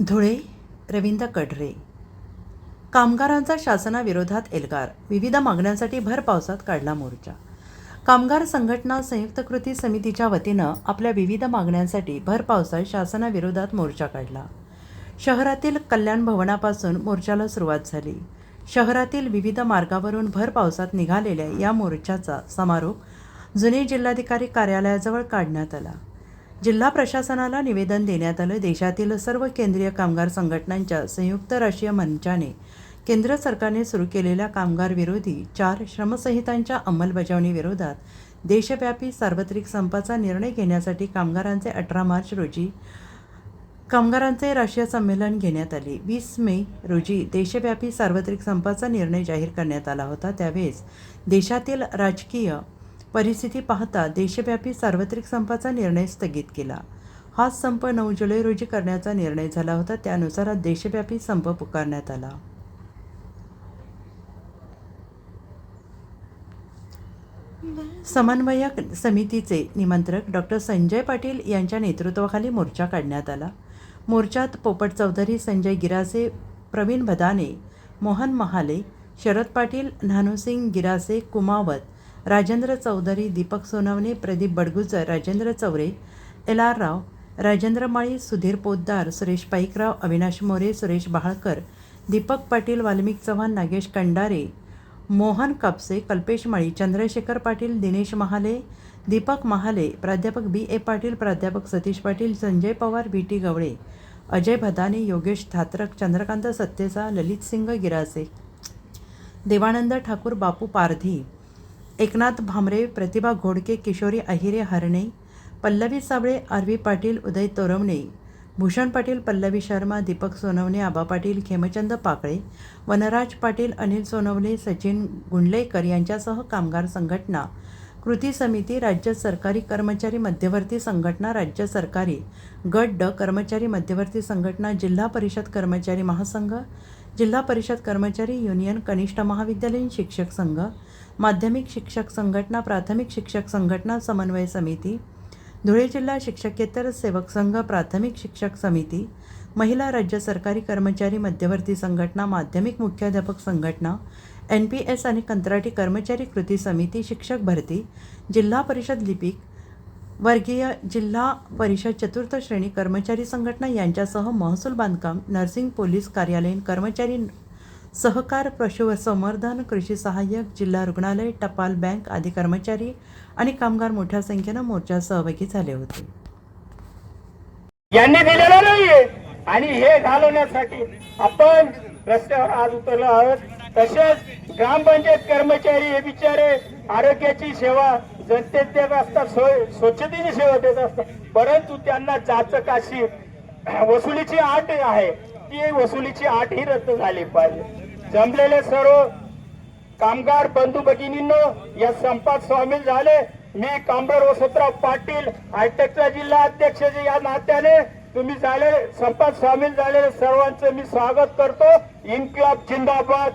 धुळे रवींद्र कडरे कामगारांचा शासनाविरोधात एल्गार. विविध मागण्यांसाठी भर पावसात काढला मोर्चा. कामगार संघटना संयुक्त कृती समितीच्या वतीनं आपल्या विविध मागण्यांसाठी भर पावसात शासनाविरोधात मोर्चा काढला. शहरातील कल्याण भवनापासून मोर्चाला सुरुवात झाली. शहरातील विविध मार्गावरून भर पावसात निघालेल्या या मोर्चाचा समारोप जुने जिल्हाधिकारी कार्यालयाजवळ काढण्यात आला. जिल्हा प्रशासनाला निवेदन देण्यात आलं. देशातील सर्व केंद्रीय कामगार संघटनांच्या संयुक्त राष्ट्रीय मंचाने केंद्र सरकारने सुरू केलेल्या कामगार विरोधी चार श्रमसंहितांच्या अंमलबजावणीविरोधात देशव्यापी सार्वत्रिक संपाचा निर्णय घेण्यासाठी कामगारांचे अठरा मार्च रोजी कामगारांचे राष्ट्रीय संमेलन घेण्यात आले. वीस मे रोजी देशव्यापी सार्वत्रिक संपाचा निर्णय जाहीर करण्यात आला होता. त्यावेळेस देशातील राजकीय परिस्थिती पाहता देशव्यापी सार्वत्रिक संपाचा निर्णय स्थगित केला. हा संप नऊ जुलै रोजी करण्याचा निर्णय झाला होता. त्यानुसार हा देशव्यापी संप पुकारण्यात आला. समन्वयक समितीचे निमंत्रक डॉक्टर संजय पाटील यांच्या नेतृत्वाखाली मोर्चा काढण्यात आला. मोर्चात पोपट चौधरी संजय गिरासे प्रवीण भदाने मोहन महाले शरद पाटील नानूसिंग गिरासे कुमावत राजेंद्र चौधरी दीपक सोनवणे प्रदीप बडगुजर राजेंद्र चौरे एल आर राव राजेंद्र माळी सुधीर पोद्दार सुरेश पाईकराव अविनाश मोरे सुरेश बहाळकर दीपक पाटील वाल्मिक चव्हाण नागेश कंडारे मोहन कापसे कल्पेश माळी चंद्रशेखर पाटील दिनेश महाले दीपक महाले प्राध्यापक बी ए पाटील प्राध्यापक सतीश पाटील संजय पवार बी टी गवळे अजय भदाने योगेश थात्रक चंद्रकांत सत्तेचा ललित सिंग गिरासे देवानंद ठाकूर बापू पारधी एकनाथ भामरे प्रतिभा घोडके किशोरी अहिरे हरणे पल्लवी साबळे आरवी पाटील उदय तोरवणे भूषण पाटील पल्लवी शर्मा दीपक सोनवणे आबा पाटील खेमचंद पाकळे वनराज पाटील अनिल सोनवणे सचिन गुंडलेकर यांच्यासह कामगार संघटना कृती समिती राज्य सरकारी कर्मचारी मध्यवर्ती संघटना राज्य सरकारी गट ड कर्मचारी मध्यवर्ती संघटना जिल्हा परिषद कर्मचारी महासंघ जिल्हा परिषद कर्मचारी युनियन कनिष्ठ महाविद्यालयीन शिक्षक संघ माध्यमिक शिक्षक संघटना प्राथमिक शिक्षक संघटना समन्वय समिती धुळे जिल्हा शिक्षकेतर सेवक संघ प्राथमिक शिक्षक समिती महिला राज्य सरकारी कर्मचारी मध्यवर्ती संघटना माध्यमिक मुख्याध्यापक संघटना एन पी एस आणि कंत्राटी कर्मचारी कृती समिती शिक्षक भरती जिल्हा परिषद लिपिक वर्गीय जिल्हा परिषद चतुर्थ श्रेणी कर्मचारी संघटना यांच्यासह महसूल बांधकाम नर्सिंग पोलीस कार्यालयीन कर्मचारी सहकार पशुसंवर्धन कृषी सहाय्यक जिल्हा रुग्णालय टपाल बँक आदी कर्मचारी आणि कामगार मोठ्या संख्येनं मोर्चात सहभागी झाले होते. यांनी दिलेलं नाहीये. आणि हे घालवण्यासाठी आपण रस्त्यावर आज उतरलो आहोत. तसेच ग्रामपंचायत कर्मचारी हे बिचारे आरोग्याची सेवा जनतेत देत असतात सोय स्वच्छतेची सेवा देत असतात. परंतु त्यांना जाचक अशी वसुलीची आट आहे. ती वसुलीची आट ही रद्द झाली पाहिजे. जमलेले सर्व कामगार बंधू भगिनींनो या संपात सामील झाले. मी कामगार वसंतराव पाटील हायटेकचा जिल्हा अध्यक्ष या नात्याने तुम्ही झाले संपात सामील झालेले सर्वांचं मी स्वागत करतो. इन्क्लाब जिंदाबाद.